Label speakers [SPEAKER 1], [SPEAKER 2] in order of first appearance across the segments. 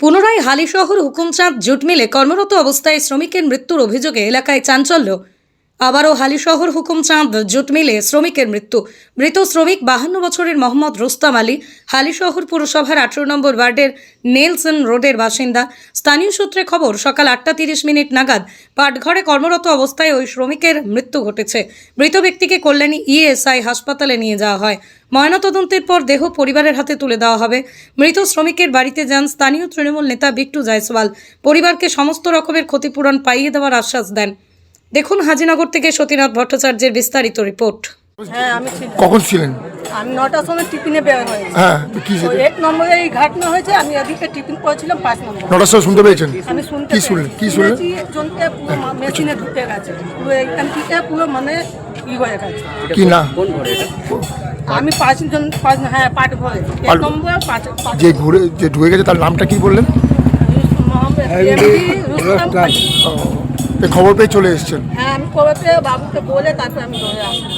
[SPEAKER 1] পুনরায় হালিশহর হুকুমচাঁদ জুট মিলে কর্মরত অবস্থায় শ্রমিকের মৃত্যুর অভিযোগে এলাকায় চাঞ্চল্য। আবারও হালিশহর হুকুমচাঁদ জুট মিলে শ্রমিকের মৃত্যু। মৃত শ্রমিক বাহান্ন বছরের মোহাম্মদ রোস্তাম আলী, হালিশহর পুরসভার আঠেরো নম্বর ওয়ার্ডের নেলসন রোডের বাসিন্দা। স্থানীয় সূত্রে খবর, সকাল আটটা তিরিশ মিনিট নাগাদ পাটঘরে কর্মরত অবস্থায় ওই শ্রমিকের মৃত্যু ঘটেছে। মৃত ব্যক্তিকে কল্যাণী ইএসআই হাসপাতালে নিয়ে যাওয়া হয়। ময়নাতদন্তের পর দেহ পরিবারের হাতে তুলে দেওয়া হবে। মৃত শ্রমিকের বাড়িতে যান স্থানীয় তৃণমূল নেতা বিট্টু জয়সওয়াল। পরিবারকে সমস্ত রকমের ক্ষতিপূরণ পাইয়ে দেওয়ার আশ্বাস দেন। দেখুন হাজিনগর থেকে সতীনাথ ভট্টাচার্যের বিস্তারিত রিপোর্ট।
[SPEAKER 2] হ্যাঁ আমি ছিলাম।
[SPEAKER 3] কখন ছিলেন?
[SPEAKER 2] আমি নটার সময় টিফিনে বের হয়েছি
[SPEAKER 3] হ্যাঁ কি
[SPEAKER 2] তো এক নম্বরে এই ঘটনা হয়েছে আমি এদিকে টিফিন করেছিলাম পাঁচ নম্বর।
[SPEAKER 3] নটার সময় শুনতে পেয়েছেন?
[SPEAKER 2] আমি শুনতে
[SPEAKER 3] কি শুনলেন? কি শুনলেন?
[SPEAKER 2] পুরো মা- মেশিনে ঢুকে গেছে। পুরো এখান থেকে পুরো মানে ই হয়ে গেছে।
[SPEAKER 3] কি না?
[SPEAKER 2] আমি পাঁচজন পাঁচ হ্যাঁ পাট ঘরে। এক
[SPEAKER 3] পাট-
[SPEAKER 2] নম্বর পাঁচ পাঁচ
[SPEAKER 3] যে ঘুরে যে ঢুকে গেছে তার নামটা কি বললেন?
[SPEAKER 2] মোহাম্মদ এমডি রুস্তম।
[SPEAKER 3] ও, খবর পেয়ে চলে এসেছেন?
[SPEAKER 2] হ্যাঁ আমি কবে পেয়ে বাবুকে বলে তারপরে আমি ধরে আসলাম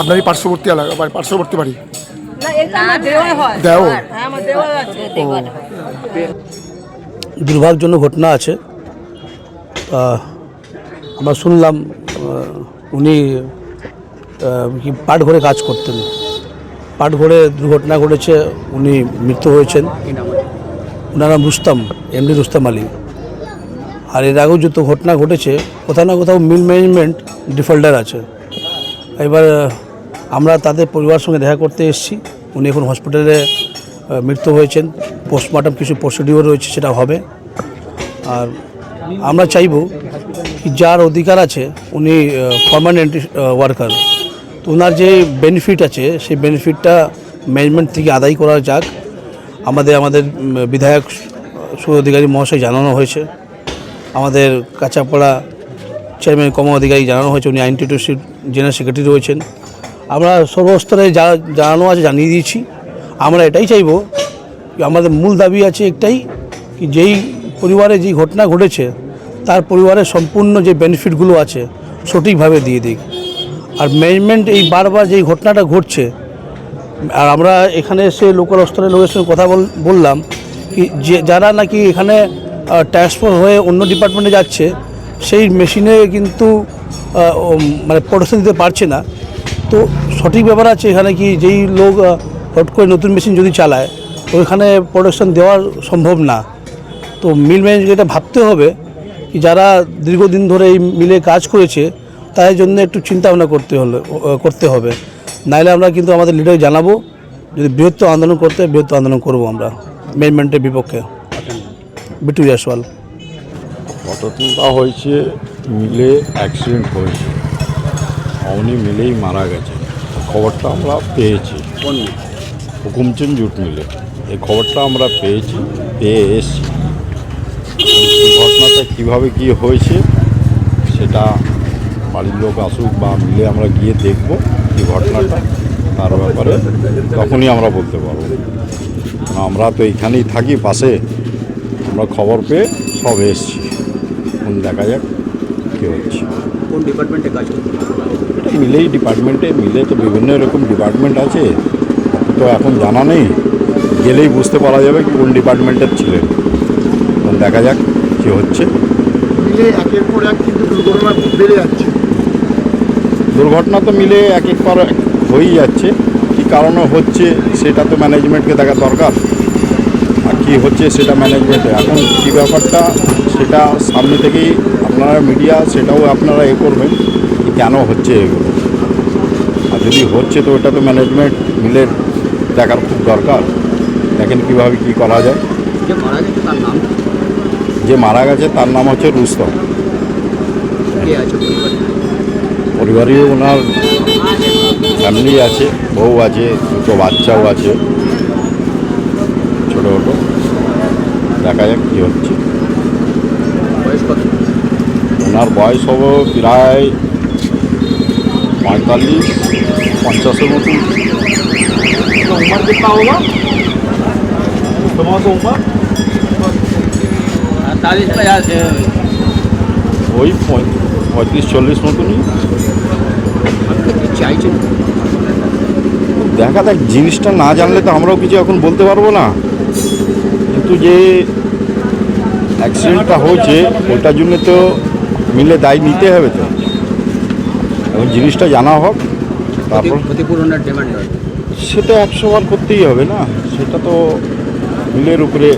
[SPEAKER 3] আপনার এই পার্শ্ববর্তী এলাকা বা পার্শ্ববর্তী বাড়ি?
[SPEAKER 2] না এটা আমার দেওয়া হয়।
[SPEAKER 3] দেও
[SPEAKER 2] হ্যাঁ আমার দেওয়া আছে
[SPEAKER 4] দুর্ভাগ্যজনক ঘটনা আছে। আমরা শুনলাম উনি কি পাটঘরে কাজ করতেন। পাটঘরে দুর্ঘটনা ঘটেছে উনি মৃত্যু হয়েছেন। ওনার নাম রুস্তাম এমডি রুস্তাম আলী। আর এর আগেও যত ঘটনা ঘটেছে, কোথাও না কোথাও মিল ম্যানেজমেন্ট ডিফল্টার আছে। এবার আমরা তাদের পরিবার সঙ্গে দেখা করতে এসেছি। উনি এখন হসপিটালে মৃত্যু হয়েছেন। পোস্টমর্টম কিছু প্রসিডিওর রয়েছে, সেটা হবে। আর আমরা চাইব যার অধিকার আছে, উনি পার্মানেন্ট ওয়ার্কার তো ওনার যে বেনিফিট আছে, সেই বেনিফিটটা ম্যানেজমেন্ট থেকে আদায় করা যাক। আমাদের আমাদের বিধায়ক সু, অধিকারী মহাশয় জানানো হয়েছে। আমাদের কাঁচাপাড়া চেয়ারম্যান কম অধিকারী জানানো হয়েছে, উনি আইন টিউটোসির জেনারেল সেক্রেটারি রয়েছেন। আমরা সর্বস্তরে যা জানানো আছে জানিয়ে দিয়েছি। আমরা এটাই চাইব আমাদের মূল দাবি আছে একটাই কি যেই পরিবারে যেই ঘটনা ঘটেছে, তার পরিবারের সম্পূর্ণ যে বেনিফিটগুলো আছে সঠিকভাবে দিয়ে দিক। আর ম্যানেজমেন্ট এই বারবার যেই ঘটনাটা ঘটছে, আর আমরা এখানে এসে লোকাল স্তরের লোকের সঙ্গে কথা বল- বললাম কি যে যারা নাকি এখানে ট্রান্সফার হয়ে অন্য ডিপার্টমেন্টে যাচ্ছে, সেই মেশিনে কিন্তু মানে প্রোডাকশন দিতে পারছে না। তো সঠিক ব্যাপার আছে এখানে কি যেই লোক হট করে নতুন মেশিন যদি চালায়, ওইখানে প্রোডাকশন দেওয়া সম্ভব না। তো মিল ম্যানেজকে এটা ভাবতে হবে কি যারা দীর্ঘদিন ধরে এই মিলে কাজ করেছে, তাদের জন্য একটু চিন্তা ভাবনা করতে হলে করতে হবে। নাইলে আমরা কিন্তু আমাদের লিডার জানাব, যদি বৃহত্তর আন্দোলন করতে বৃহত্তর আন্দোলন করব আমরা ম্যানেজমেন্টের বিপক্ষে। বিটু জয়সওয়াল
[SPEAKER 5] ঘটনাটা হয়েছে মিলে অ্যাক্সিডেন্ট হয়েছে। উনি মিলেই মারা গেছে। খবরটা আমরা পেয়েছি। হুকুমচন্দ জুট মিলে। এই খবরটা আমরা পেয়েছি, পেয়ে এসছি। ঘটনাটা কীভাবে কী হয়েছে সেটা বাড়ির লোক আসুক বা মিলে আমরা গিয়ে দেখব কি ঘটনাটা, তার ব্যাপারে তখনই আমরা বলতে পারব। আমরা তো এইখানেই থাকি, পাশে আমরা খবর পেয়ে সব এসছি। এখন দেখা যাক কী হচ্ছে।
[SPEAKER 6] কোন ডিপার্টমেন্টে কাজ
[SPEAKER 5] এটা মিলেই ডিপার্টমেন্টে মিলে তো বিভিন্ন রকম ডিপার্টমেন্ট আছে। তো এখন জানা নেই। গেলেই বুঝতে পারা যাবে কি কোন ডিপার্টমেন্টের ছিলেন। এখন দেখা যাক কী হচ্ছে।
[SPEAKER 3] মিলে একের পর এক কিন্তু দুর্ঘটনা বেড়ে যাচ্ছে।
[SPEAKER 5] দুর্ঘটনা তো মিলে এক এক পর হয়েই যাচ্ছে। কী কারণে হচ্ছে সেটা তো ম্যানেজমেন্টকে দেখা দরকার। কী হচ্ছে সেটা ম্যানেজমেন্টে এখন কী ব্যাপারটা সেটা সামনে থেকেই আপনারা মিডিয়া সেটাও আপনারা এ করবেন কেন হচ্ছে এগুলো। আর যদি হচ্ছে তো ওটা তো ম্যানেজমেন্ট মিলে দেখার খুব দরকার। দেখেন কীভাবে কী করা যায়।
[SPEAKER 6] যে মারা গেছে তার নাম?
[SPEAKER 5] হচ্ছে রুস্তম।
[SPEAKER 6] পরিবারে
[SPEAKER 5] ওনার ফ্যামিলি আছে বউ আছে দুটো বাচ্চাও আছে। দেখা কী হচ্ছে। ওনার বয়স হব প্রায় পঁয়তাল্লিশ পঞ্চাশের
[SPEAKER 6] মতো।
[SPEAKER 5] ওই পঁয়ত্রিশ চল্লিশ মতনই।
[SPEAKER 6] চাইছেন?
[SPEAKER 5] দেখা যাক জিনিসটা না জানলে তো আমরাও কিছু এখন বলতে পারব না। কিন্তু যে অ্যাক্সিডেন্টটা হয়েছে ওটার জন্য তো মিলে দায় নিতে হবে তো। এবং জিনিসটা জানা হোক তারপর
[SPEAKER 6] ক্ষতিপূরণের ডিমান্ড হয়।
[SPEAKER 5] সেটা একশো বার করতেই হবে না সেটা তো মিলের উপরে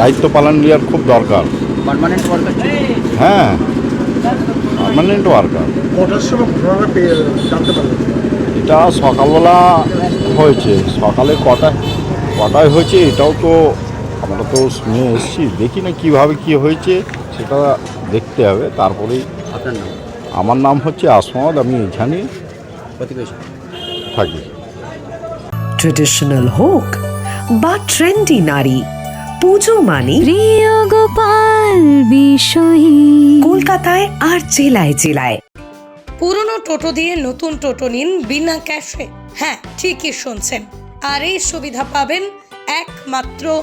[SPEAKER 5] দায়িত্ব পালন নেওয়ার খুব দরকার।
[SPEAKER 6] পার্মানেন্ট ওয়ার্কার
[SPEAKER 5] হ্যাঁ পারমানেন্ট ওয়ার্কার
[SPEAKER 3] কটার সময় ঘটনাটা জানতে পারলেন?
[SPEAKER 5] এটা সকালবেলা হয়েছে সকালে কটায় কটায় হয়েছে এটাও তো আমরা তো শুনে এসেছি দেখি না কীভাবে কী হয়েছে সেটা দেখতে হবে। তারপরেই
[SPEAKER 6] আপনার নাম?
[SPEAKER 5] আমার নাম হচ্ছে আসমাদ আমি এখানে
[SPEAKER 6] প্রতিবেশী।
[SPEAKER 5] থাকি।
[SPEAKER 7] ট্রেডিশনাল হোক বা ট্রেন্ডি নারী পুজো মানে
[SPEAKER 8] প্রিয় গোপাল বিষয়ী।
[SPEAKER 7] কলকাতায় আর জেলায় জেলায়।
[SPEAKER 1] পুরনো টোটো দিয়ে নতুন টোটো নিন বিনা ক্যাশে। হ্যাঁ ঠিকই শুনছেন। আর এই সুবিধা পাবেন একমাত্র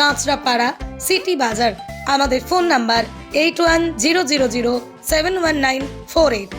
[SPEAKER 1] কাঁচরাপাড়া সিটি বাজার। আমাদের phone number eight one zero zero zero seven one nine four eight